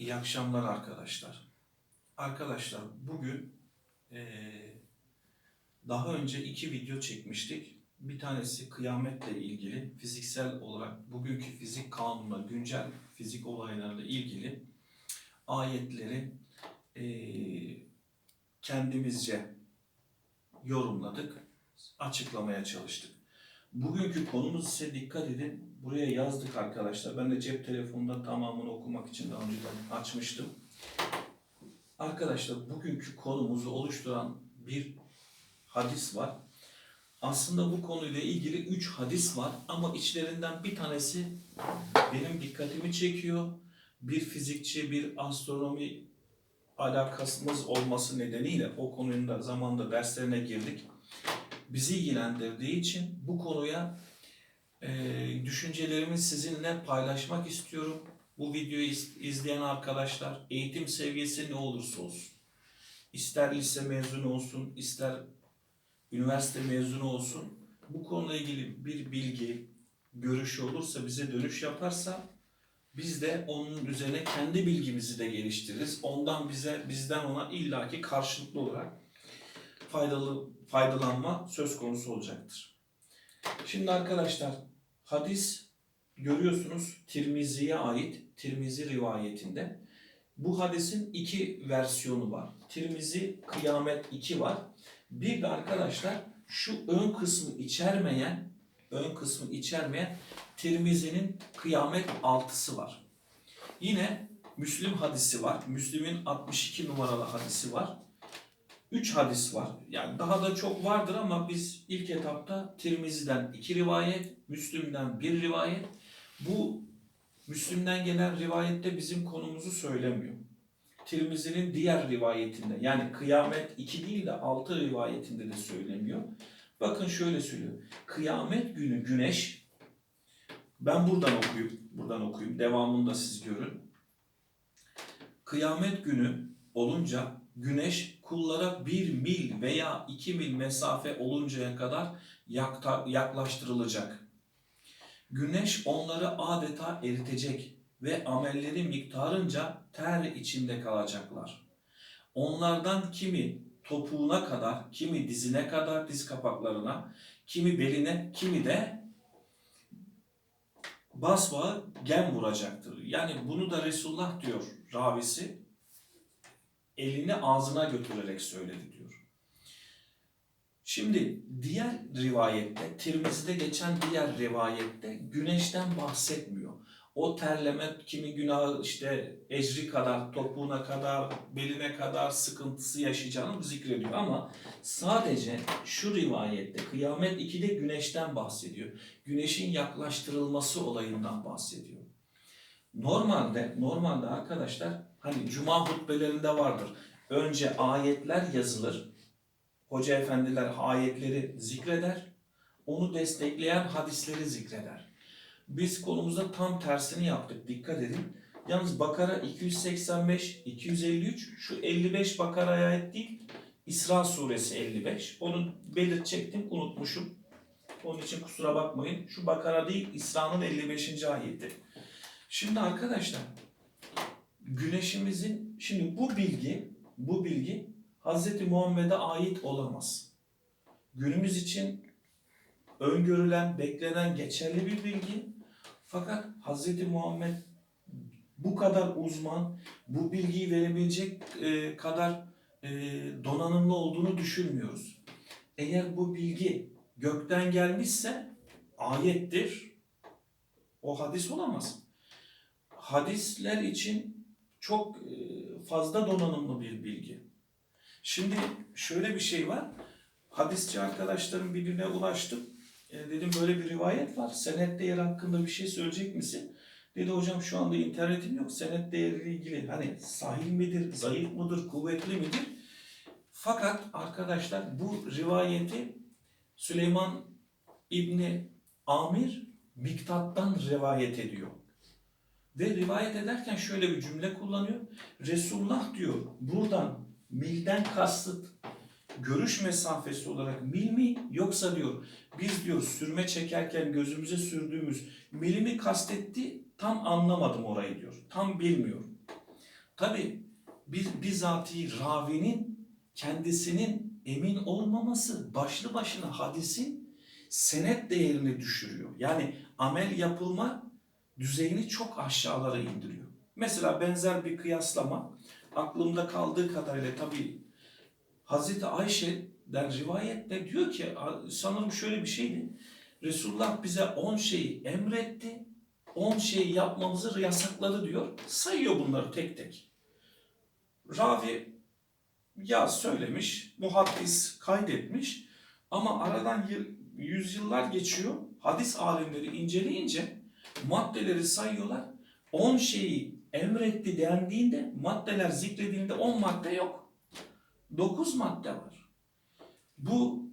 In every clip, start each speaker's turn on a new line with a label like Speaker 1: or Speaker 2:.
Speaker 1: İyi akşamlar arkadaşlar. Arkadaşlar bugün eee, daha önce iki video çekmiştik. Bir tanesi kıyametle ilgili fiziksel olarak bugünkü fizik kanununa, güncel fizik olaylarla ilgili ayetleri eee, kendimizce yorumladık, açıklamaya çalıştık. Bugünkü konumuz ise dikkat edin. Buraya yazdık arkadaşlar. Ben de cep telefonunda tamamını okumak için daha önceden açmıştım. Arkadaşlar bugünkü konumuzu oluşturan bir hadis var. Aslında bu konuyla ilgili üç hadis var ama içlerinden bir tanesi benim dikkatimi çekiyor. Bir fizikçi, bir astronomi alakasımız olması nedeniyle o konunun da zamanda derslerine girdik bizi ilgilendirdiği için bu konuya e, düşüncelerimi sizinle paylaşmak istiyorum. Bu videoyu iz- izleyen arkadaşlar eğitim seviyesi ne olursa olsun, ister lise mezunu olsun, ister üniversite mezunu olsun, bu konuyla ilgili bir bilgi, görüşü olursa, bize dönüş yaparsa biz de onun üzerine kendi bilgimizi de geliştiririz. Ondan bize, bizden ona illaki karşılıklı olarak faydalı faydalanma söz konusu olacaktır. Şimdi arkadaşlar hadis görüyorsunuz Tirmizi'ye ait Tirmizi rivayetinde. Bu hadisin iki versiyonu var. Tirmizi Kıyamet 2 var. Bir de arkadaşlar şu ön kısmı içermeyen ön kısmı içermeyen Tirmizi'nin Kıyamet 6'sı var. Yine Müslim hadisi var. Müslim'in 62 numaralı hadisi var. 3 hadis var. Yani daha da çok vardır ama biz ilk etapta Tirmizi'den 2 rivayet, Müslüm'den 1 rivayet. Bu Müslüm'den gelen rivayette bizim konumuzu söylemiyor. Tirmizi'nin diğer rivayetinde yani kıyamet 2 değil de 6 rivayetinde de söylemiyor. Bakın şöyle söylüyor. Kıyamet günü güneş ben buradan okuyayım, buradan okuyayım. Devamında siz görün. Kıyamet günü olunca güneş kullara bir mil veya iki mil mesafe oluncaya kadar yaklaştırılacak. Güneş onları adeta eritecek ve amelleri miktarınca ter içinde kalacaklar. Onlardan kimi topuğuna kadar, kimi dizine kadar, diz kapaklarına, kimi beline, kimi de basbağı gem vuracaktır. Yani bunu da Resulullah diyor ravisi elini ağzına götürerek söyledi diyor. Şimdi diğer rivayette, Tirmizi'de geçen diğer rivayette güneşten bahsetmiyor. O terleme kimi günahı işte ecri kadar, topuğuna kadar, beline kadar sıkıntısı yaşayacağını zikrediyor. Ama sadece şu rivayette Kıyamet 2'de güneşten bahsediyor. Güneşin yaklaştırılması olayından bahsediyor. Normalde, normalde arkadaşlar hani cuma hutbelerinde vardır. Önce ayetler yazılır. Hoca efendiler ayetleri zikreder. Onu destekleyen hadisleri zikreder. Biz konumuzda tam tersini yaptık. Dikkat edin. Yalnız Bakara 285, 253, şu 55 Bakara'ya ait değil. İsra suresi 55. Onu belirtecektim, unutmuşum. Onun için kusura bakmayın. Şu Bakara değil, İsra'nın 55. ayeti. Şimdi arkadaşlar güneşimizin şimdi bu bilgi bu bilgi Hz. Muhammed'e ait olamaz. Günümüz için öngörülen, beklenen geçerli bir bilgi. Fakat Hz. Muhammed bu kadar uzman, bu bilgiyi verebilecek e, kadar e, donanımlı olduğunu düşünmüyoruz. Eğer bu bilgi gökten gelmişse ayettir. O hadis olamaz hadisler için çok e, fazla donanımlı bir bilgi. Şimdi şöyle bir şey var. Hadisçi arkadaşlarım birine ulaştım. E, dedim böyle bir rivayet var. Senet değeri hakkında bir şey söyleyecek misin? Dedi hocam şu anda internetim yok. Senet değeriyle ilgili hani sahih midir, zayıf mıdır, kuvvetli midir? Fakat arkadaşlar bu rivayeti Süleyman İbni Amir Miktat'tan rivayet ediyor. Ve rivayet ederken şöyle bir cümle kullanıyor. Resulullah diyor buradan milden kasıt görüş mesafesi olarak mil mi yoksa diyor biz diyor sürme çekerken gözümüze sürdüğümüz mili mi kastetti tam anlamadım orayı diyor. Tam bilmiyorum. Tabi bir bizatihi ravinin kendisinin emin olmaması başlı başına hadisin senet değerini düşürüyor. Yani amel yapılma düzeyini çok aşağılara indiriyor. Mesela benzer bir kıyaslama aklımda kaldığı kadarıyla tabii Hazreti Ayşe'den rivayetle diyor ki sanırım şöyle bir şeydi. Resulullah bize 10 şeyi emretti. 10 şeyi yapmamızı yasakladı diyor. Sayıyor bunları tek tek. Ravi ya söylemiş, muhaddis kaydetmiş ama aradan yıl, yüzyıllar geçiyor. Hadis alimleri inceleyince maddeleri sayıyorlar. 10 şeyi emretti dendiğinde maddeler zikredildiğinde 10 madde yok. 9 madde var. Bu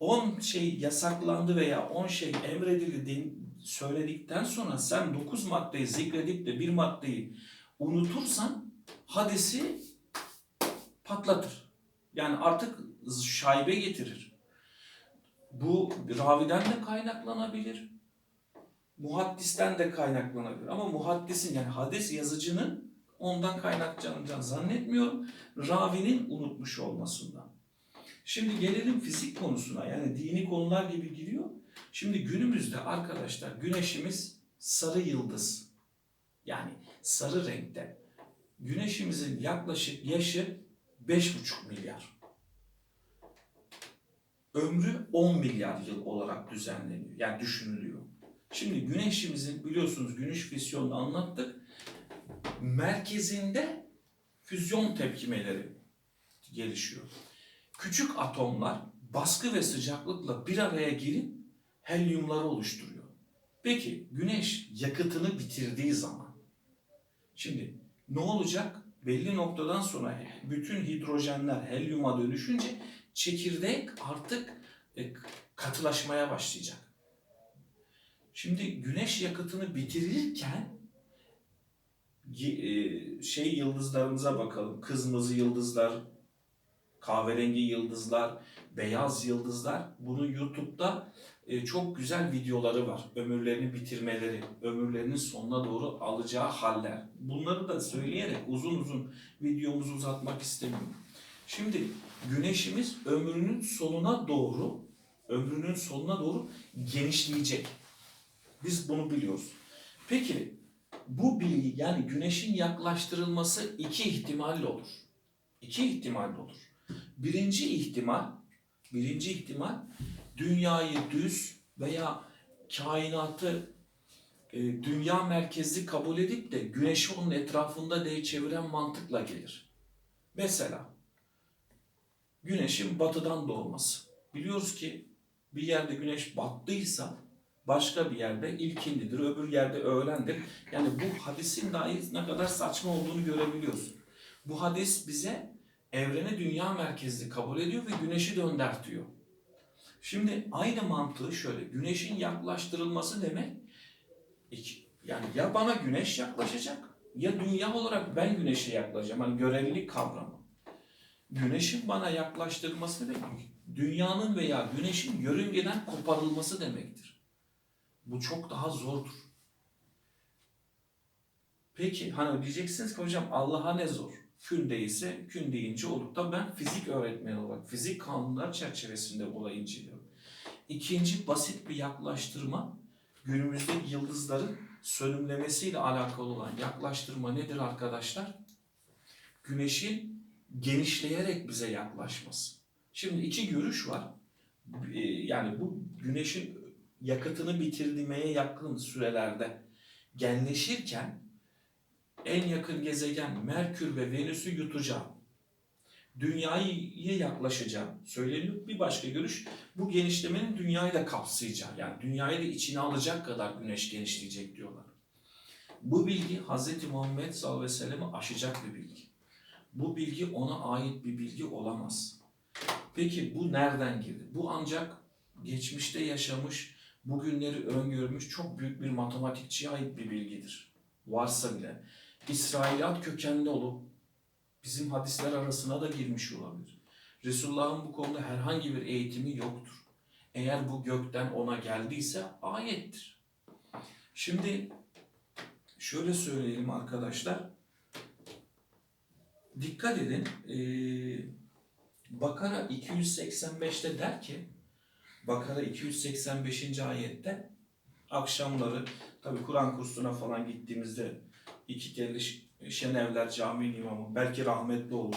Speaker 1: 10 şey yasaklandı veya 10 şey emredildi söyledikten sonra sen 9 maddeyi zikredip de bir maddeyi unutursan hadisi patlatır. Yani artık şaibe getirir. Bu raviden de kaynaklanabilir. Muhaddisten de kaynaklanabilir. Ama muhaddisin yani hadis yazıcının ondan kaynaklanacağını zannetmiyorum. Ravinin unutmuş olmasından. Şimdi gelelim fizik konusuna. Yani dini konular gibi giriyor. Şimdi günümüzde arkadaşlar güneşimiz sarı yıldız. Yani sarı renkte. Güneşimizin yaklaşık yaşı 5,5 milyar. Ömrü 10 milyar yıl olarak düzenleniyor. Yani düşünülüyor. Şimdi güneşimizin biliyorsunuz güneş fisyonunu anlattık. Merkezinde füzyon tepkimeleri gelişiyor. Küçük atomlar baskı ve sıcaklıkla bir araya gelip helyumları oluşturuyor. Peki güneş yakıtını bitirdiği zaman şimdi ne olacak? Belli noktadan sonra bütün hidrojenler helyuma dönüşünce çekirdek artık e, katılaşmaya başlayacak. Şimdi güneş yakıtını bitirirken e, şey yıldızlarımıza bakalım. Kızmızı yıldızlar, kahverengi yıldızlar, beyaz yıldızlar. Bunu YouTube'da e, çok güzel videoları var. Ömürlerini bitirmeleri, ömürlerinin sonuna doğru alacağı haller. Bunları da söyleyerek uzun uzun videomuzu uzatmak istemiyorum. Şimdi güneşimiz ömrünün sonuna doğru, ömrünün sonuna doğru genişleyecek. Biz bunu biliyoruz. Peki bu bilgi yani güneşin yaklaştırılması iki ihtimalle olur. İki ihtimalle olur. Birinci ihtimal, birinci ihtimal dünyayı düz veya kainatı e, dünya merkezli kabul edip de güneşi onun etrafında diye çeviren mantıkla gelir. Mesela güneşin batıdan doğması. Biliyoruz ki bir yerde güneş battıysa başka bir yerde ilkindidir, öbür yerde öğlendir. Yani bu hadisin dahi ne kadar saçma olduğunu görebiliyoruz. Bu hadis bize evreni dünya merkezli kabul ediyor ve güneşi döndertiyor. Şimdi aynı mantığı şöyle, güneşin yaklaştırılması demek, yani ya bana güneş yaklaşacak ya dünya olarak ben güneşe yaklaşacağım. Hani görevlilik kavramı. Güneşin bana yaklaştırılması demek, dünyanın veya güneşin yörüngeden koparılması demektir. Bu çok daha zordur. Peki hani diyeceksiniz ki hocam Allah'a ne zor? Kün değilse kün deyince olur. Tabii ben fizik öğretmeni olarak fizik kanunlar çerçevesinde olayı inceliyorum. İkinci basit bir yaklaştırma günümüzde yıldızların sönümlemesiyle alakalı olan yaklaştırma nedir arkadaşlar? Güneşin genişleyerek bize yaklaşması. Şimdi iki görüş var. Ee, Yani bu güneşin yakıtını bitirmeye yakın sürelerde genleşirken en yakın gezegen Merkür ve Venüs'ü yutacağım. Dünyaya yaklaşacağım söyleniyor. Bir başka görüş bu genişlemenin dünyayı da kapsayacağı yani dünyayı da içine alacak kadar güneş genişleyecek diyorlar. Bu bilgi Hz. Muhammed sallallahu aleyhi ve sellem'i aşacak bir bilgi. Bu bilgi ona ait bir bilgi olamaz. Peki bu nereden girdi? Bu ancak geçmişte yaşamış, bugünleri öngörmüş çok büyük bir matematikçiye ait bir bilgidir. Varsa bile. İsrailiyat kökenli olup bizim hadisler arasına da girmiş olabilir. Resulullah'ın bu konuda herhangi bir eğitimi yoktur. Eğer bu gökten ona geldiyse ayettir. Şimdi şöyle söyleyelim arkadaşlar. dikkat edin. eee, Bakara 285'te der ki Bakara 285. ayette akşamları tabi Kur'an kursuna falan gittiğimizde iki kere Şenevler Camii'nin imamı belki rahmetli oldu.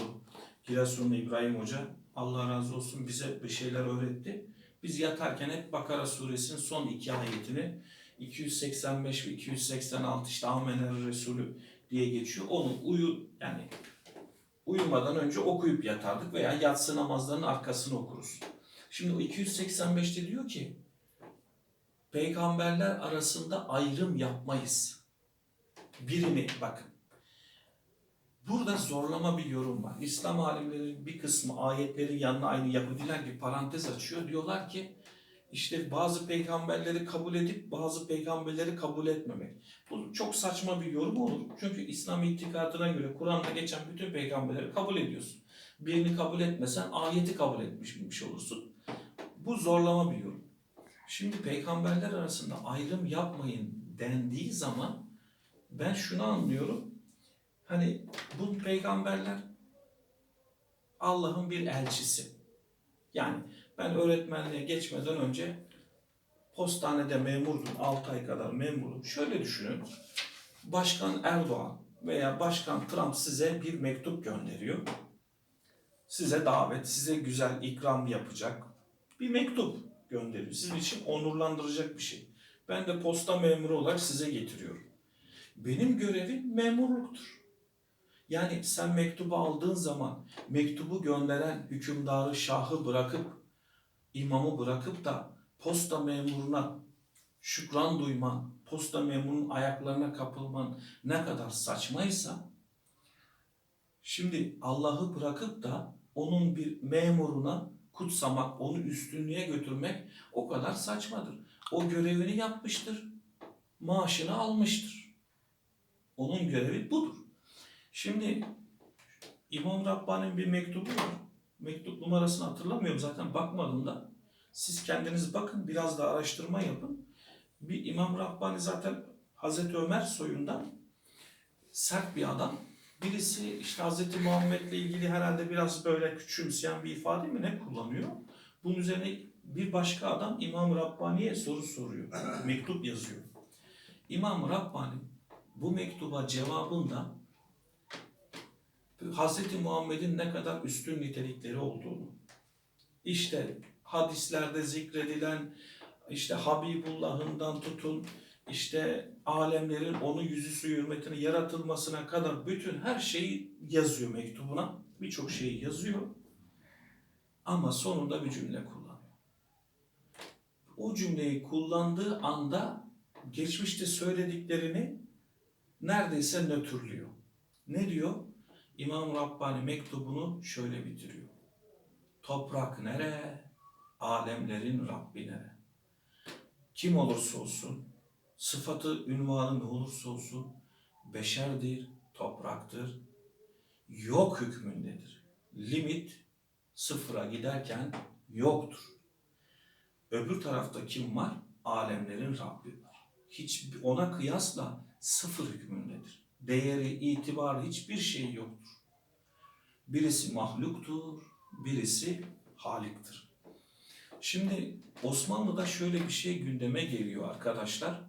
Speaker 1: Giresunlu İbrahim Hoca Allah razı olsun bize bir şeyler öğretti. Biz yatarken hep Bakara suresinin son iki ayetini 285 ve 286 işte Amener Resulü diye geçiyor. Onu uyu yani uyumadan önce okuyup yatardık veya yatsı namazlarının arkasını okuruz. Şimdi o 285'te diyor ki peygamberler arasında ayrım yapmayız. Birini bakın. Burada zorlama bir yorum var. İslam alimleri bir kısmı ayetlerin yanına aynı Yahudiler gibi parantez açıyor. Diyorlar ki işte bazı peygamberleri kabul edip bazı peygamberleri kabul etmemek. Bu çok saçma bir yorum olur. Çünkü İslam itikadına göre Kur'an'da geçen bütün peygamberleri kabul ediyorsun. Birini kabul etmesen ayeti kabul etmiş olursun. Bu zorlama bir yorum. Şimdi peygamberler arasında ayrım yapmayın dendiği zaman ben şunu anlıyorum. Hani bu peygamberler Allah'ın bir elçisi. Yani ben öğretmenliğe geçmeden önce postanede memurdum. 6 ay kadar memurdum. Şöyle düşünün. Başkan Erdoğan veya Başkan Trump size bir mektup gönderiyor. Size davet, size güzel ikram yapacak bir mektup gönderiyor. Sizin için onurlandıracak bir şey. Ben de posta memuru olarak size getiriyorum. Benim görevim memurluktur. Yani sen mektubu aldığın zaman mektubu gönderen hükümdarı, şahı bırakıp, imamı bırakıp da posta memuruna şükran duyman, posta memurunun ayaklarına kapılman ne kadar saçmaysa, şimdi Allah'ı bırakıp da onun bir memuruna kutsamak, onu üstünlüğe götürmek o kadar saçmadır. O görevini yapmıştır, maaşını almıştır. Onun görevi budur. Şimdi İmam Rabbani'nin bir mektubu var. Mektup numarasını hatırlamıyorum zaten bakmadım da. Siz kendiniz bakın biraz da araştırma yapın. Bir İmam Rabbani zaten Hazreti Ömer soyundan sert bir adam. Birisi işte Hazreti Muhammed'le ilgili herhalde biraz böyle küçümseyen bir ifade mi ne kullanıyor? Bunun üzerine bir başka adam İmam Rabbani'ye soru soruyor. Mektup yazıyor. İmam Rabbani bu mektuba cevabında Hazreti Muhammed'in ne kadar üstün nitelikleri olduğunu, işte hadislerde zikredilen işte Habibullah'ından tutun işte alemlerin onun yüzüsü hürmetine yaratılmasına kadar bütün her şeyi yazıyor mektubuna. Birçok şeyi yazıyor. Ama sonunda bir cümle kullanıyor. O cümleyi kullandığı anda geçmişte söylediklerini neredeyse nötrlüyor. Ne diyor? İmam Rabbani mektubunu şöyle bitiriyor. Toprak nere? Alemlerin Rabbi nere? Kim olursa olsun, sıfatı, ünvanı ne olursa olsun, beşerdir, topraktır, yok hükmündedir. Limit sıfıra giderken yoktur. Öbür tarafta kim var? Alemlerin Rabbi var. Hiç ona kıyasla sıfır hükmündedir. Değeri, itibarı hiçbir şey yoktur. Birisi mahluktur, birisi haliktir. Şimdi Osmanlı'da şöyle bir şey gündeme geliyor arkadaşlar.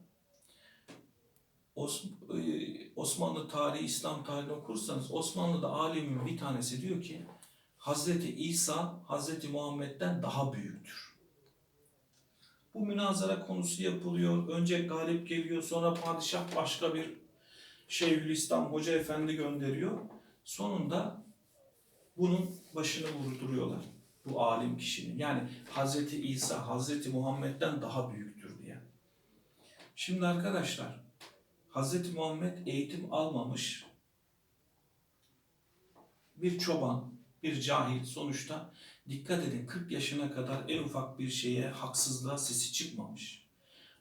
Speaker 1: Os- e, Osmanlı tarihi, İslam tarihini okursanız Osmanlı'da alimin bir tanesi diyor ki Hazreti İsa Hazreti Muhammed'den daha büyüktür. Bu münazara konusu yapılıyor. Önce galip geliyor, sonra padişah başka bir Şeyhülislam Hoca Efendi gönderiyor. Sonunda bunun başını vurduruyorlar. Bu alim kişinin. Yani Hazreti İsa, Hazreti Muhammed'den daha büyüktür diye. Şimdi arkadaşlar, Hazreti Muhammed eğitim almamış bir çoban, bir cahil sonuçta dikkat edin 40 yaşına kadar en ufak bir şeye haksızlığa sesi çıkmamış.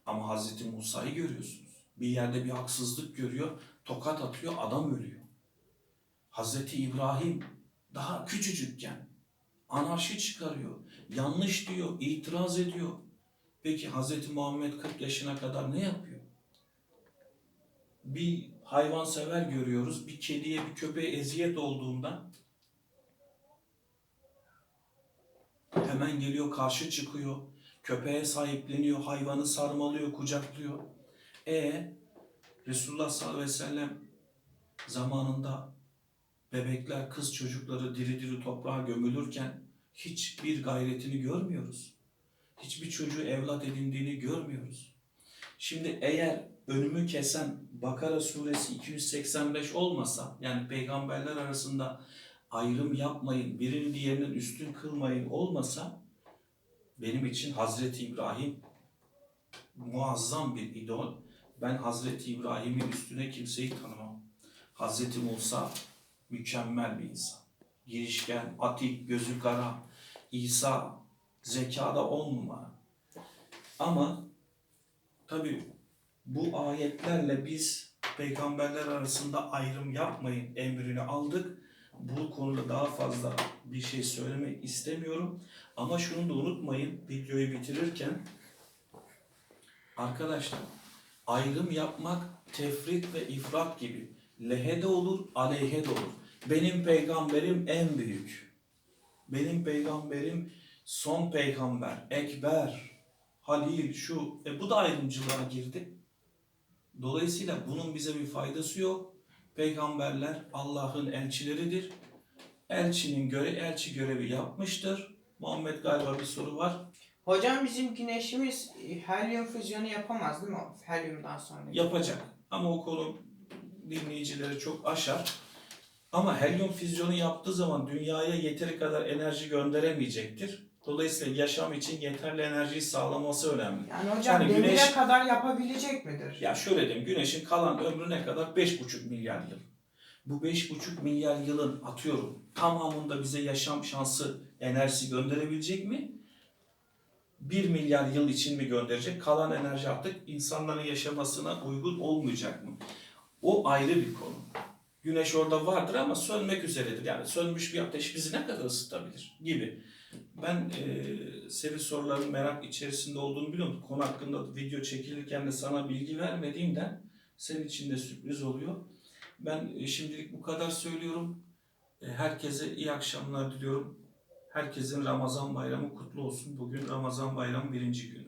Speaker 1: Ama Hazreti Musa'yı görüyorsunuz. Bir yerde bir haksızlık görüyor, tokat atıyor, adam ölüyor. Hazreti İbrahim daha küçücükken anarşi çıkarıyor, yanlış diyor, itiraz ediyor. Peki Hazreti Muhammed 40 yaşına kadar ne yapıyor? Bir hayvansever görüyoruz. Bir kediye, bir köpeğe eziyet olduğunda hemen geliyor, karşı çıkıyor. Köpeğe sahipleniyor, hayvanı sarmalıyor, kucaklıyor. E Resulullah sallallahu aleyhi ve sellem zamanında bebekler, kız çocukları diri diri toprağa gömülürken hiçbir gayretini görmüyoruz. Hiçbir çocuğu evlat edindiğini görmüyoruz. Şimdi eğer önümü kesen Bakara suresi 285 olmasa yani peygamberler arasında ayrım yapmayın, birini diğerinin üstün kılmayın olmasa benim için Hazreti İbrahim muazzam bir idol. Ben Hazreti İbrahim'in üstüne kimseyi tanımam. Hazreti Musa mükemmel bir insan. Girişken, atik, gözü kara. İsa zekada on numara. Ama tabi bu ayetlerle biz peygamberler arasında ayrım yapmayın emrini aldık. Bu konuda daha fazla bir şey söylemek istemiyorum. Ama şunu da unutmayın videoyu bitirirken arkadaşlar ayrım yapmak tefrit ve ifrat gibi lehe de olur, aleyhe de olur. Benim peygamberim en büyük. Benim peygamberim son peygamber, ekber, halil, şu. E bu da ayrımcılığa girdi. Dolayısıyla bunun bize bir faydası yok. Peygamberler Allah'ın elçileridir. Elçinin göre elçi görevi yapmıştır. Muhammed galiba bir soru var.
Speaker 2: Hocam bizim güneşimiz e, helyum füzyonu yapamaz değil mi? Helyumdan sonra.
Speaker 1: Yapacak. Ama o konu dinleyicileri çok aşar. Ama helyum füzyonu yaptığı zaman dünyaya yeteri kadar enerji gönderemeyecektir. Dolayısıyla yaşam için yeterli enerjiyi sağlaması önemli.
Speaker 2: Yani hocam
Speaker 1: Yani
Speaker 2: demire
Speaker 1: güneş-
Speaker 2: kadar yapabilecek midir?
Speaker 1: Ya şöyle diyeyim, Güneş'in kalan ömrü ne kadar? 5,5 milyar yıl. Bu 5,5 milyar yılın atıyorum tamamında bize yaşam şansı, enerjisi gönderebilecek mi? 1 milyar yıl için mi gönderecek? Kalan enerji artık insanların yaşamasına uygun olmayacak mı? O ayrı bir konu. Güneş orada vardır ama sönmek üzeredir. Yani sönmüş bir ateş bizi ne kadar ısıtabilir gibi. Ben e, senin soruların merak içerisinde olduğunu biliyorum. Konu hakkında video çekilirken de sana bilgi vermediğimden senin için de sürpriz oluyor. Ben e, şimdilik bu kadar söylüyorum. E, herkese iyi akşamlar diliyorum. Herkesin Ramazan bayramı kutlu olsun. Bugün Ramazan bayramı birinci günü.